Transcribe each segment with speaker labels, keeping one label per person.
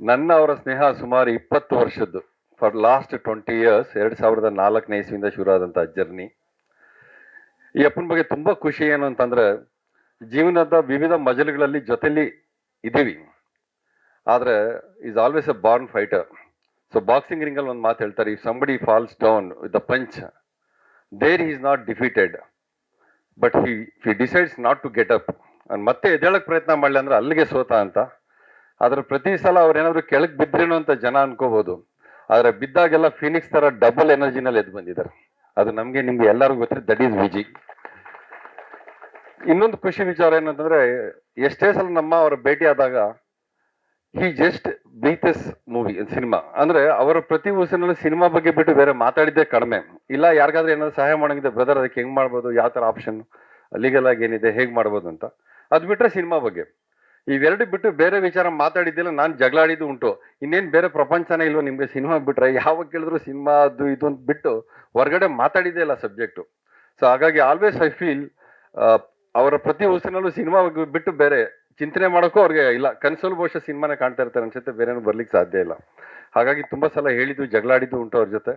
Speaker 1: ನನ್ನ ಅವರ ಸ್ನೇಹ ಸುಮಾರು ಇಪ್ಪತ್ತು ವರ್ಷದ್ದು. ಫಾರ್ ಲಾಸ್ಟ್ ಟ್ವೆಂಟಿ ಇಯರ್ಸ್ ಎರಡ್ ಸಾವಿರದ ನಾಲ್ಕನೇ ಇಸ್ವಿಯಿಂದ ಶುರು ಆದಂತ ಜರ್ನಿ. ಈ ಅಪ್ಪನ ಬಗ್ಗೆ ತುಂಬಾ ಖುಷಿ ಏನು ಅಂತಂದ್ರೆ, ಜೀವನದ ವಿವಿಧ ಮಜಲುಗಳಲ್ಲಿ ಜೊತೆಲಿ ಇದ್ದೀವಿ. ಆದ್ರೆ is always a born fighter so boxing ring ಅಲ್ಲಿ ಒಂದು ಮಾತು ಹೇಳ್ತಾರೆ if somebody falls down with the punch there is not defeated but he he decides not to get up ಮತ್ತೆ ಎದ್ದೇಳಕ್ ಪ್ರಯತ್ನ ಮಾಡಲಿ ಅಂದ್ರೆ ಅಲ್ಲಿಗೆ ಸೋತ ಅಂತ ಆದ್ರೆ ಪ್ರತಿ ಸಲ ಅವ್ರೇನಾದ್ರು ಕೆಳಗೆ ಬಿದ್ರೇನೋ ಅಂತ ಜನ ಅನ್ಕೋಬಹುದು ಆದ್ರೆ ಬಿದ್ದಾಗೆಲ್ಲ ಫಿನಿಕ್ಸ್ ತರ ಡಬಲ್ ಎನರ್ಜಿನಲ್ಲಿ ಎದ್ದು ಬಂದಿದ್ದಾರೆ. ಅದು ನಮ್ಗೆ, ನಿಮ್ಗೆ ಎಲ್ಲರಿಗೂ ಗೊತ್ತಿದೆ ದಟ್ ಈಸ್ ವಿಜಿ ಇನ್ನೊಂದು ಖುಷಿ ವಿಚಾರ ಏನಂತಂದ್ರೆ, ಎಷ್ಟೇ ಸಲ ನಮ್ಮ ಅವರ ಭೇಟಿ ಆದಾಗ he just breathes movie cinema ಅಂದ್ರೆ ಅವರ ಪ್ರತಿ ಉಸಿನಲ್ಲಿ ಸಿನಿಮಾ ಬಗ್ಗೆ ಬಿಟ್ಟು ಬೇರೆ ಮಾತಾಡಿದ್ದೇ ಕಡಿಮೆ. ಇಲ್ಲ, ಯಾರಿಗಾದ್ರೂ ಏನಾದ್ರು ಸಹಾಯ ಮಾಡಂಗಿದೆ ಬ್ರದರ್ ಅದಕ್ಕೆ ಹೆಂಗ್ ಮಾಡ್ಬೋದು, ಯಾವ ತರ ಆಪ್ಷನ್ ಲೀಗಲ್ ಆಗಿ ಏನಿದೆ, ಹೇಗ್ ಮಾಡ್ಬೋದು ಅಂತ. ಅದ್ ಬಿಟ್ರೆ ಸಿನಿಮಾ ಬಗ್ಗೆ. ಇವೆರಡು ಬಿಟ್ಟು ಬೇರೆ ವಿಚಾರ ಮಾತಾಡಿದ್ದಿಲ್ಲ ನಾನು ಜಗಳಾಡಿದ್ದು ಉಂಟು. ಇನ್ನೇನ್ ಬೇರೆ ಪ್ರಪಂಚನೇ ಇಲ್ವೋ ನಿಮಗೆ ಸಿನಿಮಾ ಬಿಟ್ರೆ, ಯಾವಾಗ ಕೇಳಿದ್ರು ಸಿನಿಮಾ ಅದು ಇದು ಅಂತ ಬಿಟ್ಟು ಹೊರಗಡೆ ಮಾತಾಡಿದ್ದೇ ಇಲ್ಲ ಸಬ್ಜೆಕ್ಟು. ಸೊ ಹಾಗಾಗಿ ಆಲ್ವೇಸ್ ಐ ಫೀಲ್ ಅವರ ಪ್ರತಿ ಉಸಿನಲ್ಲೂ ಸಿನಿಮಾ ಬಿಟ್ಟು ಬೇರೆ ಚಿಂತನೆ ಮಾಡೋಕ್ಕೂ ಅವ್ರಿಗೆ ಇಲ್ಲ. ಕನ್ಸೋಲ್ ಬಹುಶಃ ಸಿನಿಮಾನೇ ಕಾಣ್ತಾ ಇರ್ತಾರೆ ಅನ್ಸುತ್ತೆ ಬೇರೆ ಬರ್ಲಿಕ್ಕೆ ಸಾಧ್ಯ ಇಲ್ಲ. ಹಾಗಾಗಿ ತುಂಬಾ ಸಲ ಹೇಳಿದ್ದು, ಜಗಳಾಡಿದ್ದು ಉಂಟು ಅವ್ರ ಜೊತೆ.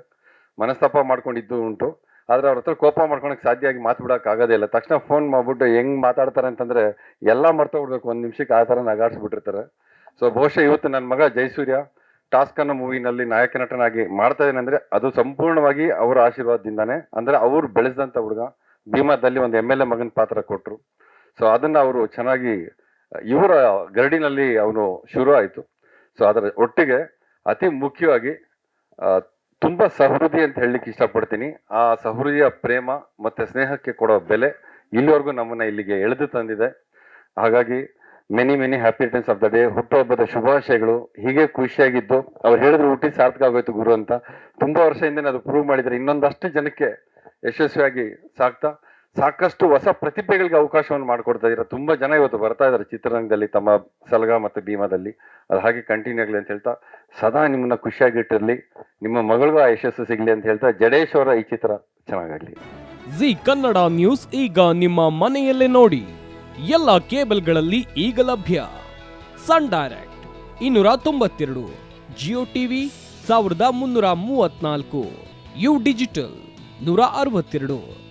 Speaker 1: ಮನಸ್ತಾಪ ಮಾಡ್ಕೊಂಡಿದ್ದು ಉಂಟು. ಆದ್ರೆ ಅವ್ರ ಹತ್ರ ಕೋಪ ಮಾಡ್ಕೊಳಕ್ ಸಾಧ್ಯ ಆಗಿ ಮಾತು ಬಿಡಕ್ ಆಗೋದೇ ಇಲ್ಲ. ತಕ್ಷಣ ಫೋನ್ ಮಾಡ್ಬಿಟ್ಟು ಹೆಂಗ್ ಮಾತಾಡ್ತಾರೆ ಅಂತಂದ್ರೆ ಎಲ್ಲ ಮರ್ತೋಗ್ಬಿಡ್ಬೇಕು ಒಂದ್ ನಿಮಿಷಕ್ಕೆ ಆ ತರ ನಗಾಡ್ಸ್ಬಿಟ್ಟಿರ್ತಾರೆ. ಸೊ ಬಹುಶಃ ಇವತ್ತು ನನ್ನ ಮಗ ಜಯಸೂರ್ಯ ಟಾಸ್ಕ್ ಅನ್ನೋ ಮೂವಿನಲ್ಲಿ ನಾಯಕ ನಟನಾಗಿ ಮಾಡ್ತಾ ಅಂದ್ರೆ ಅದು ಸಂಪೂರ್ಣವಾಗಿ ಅವರ ಆಶೀರ್ವಾದದಿಂದಾನೆ. ಅಂದ್ರೆ ಅವ್ರು ಬೆಳೆಸಿದಂತ ಹುಡುಗ, ಭೀಮಾದಲ್ಲಿ ಒಂದು ಎಂ ಎಲ್ ಎ ಮಗನ ಪಾತ್ರ ಕೊಟ್ರು. ಸೊ ಅದನ್ನ ಅವರು ಚೆನ್ನಾಗಿ, ಇವರ ಗರಡಿನಲ್ಲಿ ಅವನು ಶುರು ಆಯಿತು. ಸೊ ಅದರ ಒಟ್ಟಿಗೆ ಅತಿ ಮುಖ್ಯವಾಗಿ ತುಂಬಾ ಸಹೃದಿ ಅಂತ ಹೇಳಲಿಕ್ಕೆ ಇಷ್ಟಪಡ್ತೀನಿ. ಆ ಸಹೃದಯ ಪ್ರೇಮ ಮತ್ತೆ ಸ್ನೇಹಕ್ಕೆ ಕೊಡೋ ಬೆಲೆ ಇಲ್ಲಿವರೆಗೂ ನಮ್ಮನ್ನ ಇಲ್ಲಿಗೆ ಎಳೆದು ತಂದಿದೆ. ಹಾಗಾಗಿ many many happy returns of the day ಹುಟ್ಟುಹಬ್ಬದ ಶುಭಾಶಯಗಳು. ಹೀಗೆ ಖುಷಿಯಾಗಿದ್ದು, ಅವ್ರು ಹೇಳಿದ್ರು ಹುಟ್ಟಿ ಸಾರ್ಥಕ ಆಗೋಯ್ತು ಗುರು ಅಂತ. ತುಂಬಾ ವರ್ಷದಿಂದ ಅದು ಪ್ರೂವ್ ಮಾಡಿದರೆ ಇನ್ನೊಂದಷ್ಟು ಜನಕ್ಕೆ ಯಶಸ್ವಿಯಾಗಿ ಸಾಕ್ತಾ ಸಾಕಷ್ಟು ಹೊಸ ಪ್ರತಿಭೆಗಳಿಗೆ ಅವಕಾಶವನ್ನು ಮಾಡಿಕೊಡ್ತಾ ಇದ್ದಾರೆ. ತುಂಬಾ ಜನ ಇವತ್ತು ಬರ್ತಾ ಇದ್ದಾರೆ ಚಿತ್ರರಂಗದಲ್ಲಿ, ತಮ್ಮ ಸಲಗ ಮತ್ತು ಭೀಮಾದಲ್ಲಿ. ಅದು ಹಾಗೆ ಕಂಟಿನ್ಯೂ ಆಗಲಿ ಅಂತ ಹೇಳ್ತಾ, ಸದಾ ನಿಮ್ಮನ್ನ ಖುಷಿಯಾಗಿಟ್ಟಿರ್ಲಿ ನಿಮ್ಮ ಮಗಳಿಗೂ ಆ ಯಶಸ್ಸು ಸಿಗಲಿ ಅಂತ ಹೇಳ್ತಾ ಜಡೇಶ್ ಅವರ ಈ ಚಿತ್ರ ಚೆನ್ನಾಗಾಗ್ಲಿ.
Speaker 2: ಜಿ ಕನ್ನಡ ನ್ಯೂಸ್ ಈಗ ನಿಮ್ಮ ಮನೆಯಲ್ಲೇ ನೋಡಿ. ಎಲ್ಲ ಕೇಬಲ್ಗಳಲ್ಲಿ ಈಗ ಲಭ್ಯ. ಸನ್ ಡೈರೆಕ್ಟ್ ಇನ್ನೂರ ತೊಂಬತ್ತೆರಡು, ಜಿಯೋ ಟಿವಿ ಸಾವಿರದ ಮುನ್ನೂರ ಮೂವತ್ನಾಲ್ಕು ಯು ಡಿಜಿಟಲ್ ನೂರ ಅರವತ್ತೆರಡು.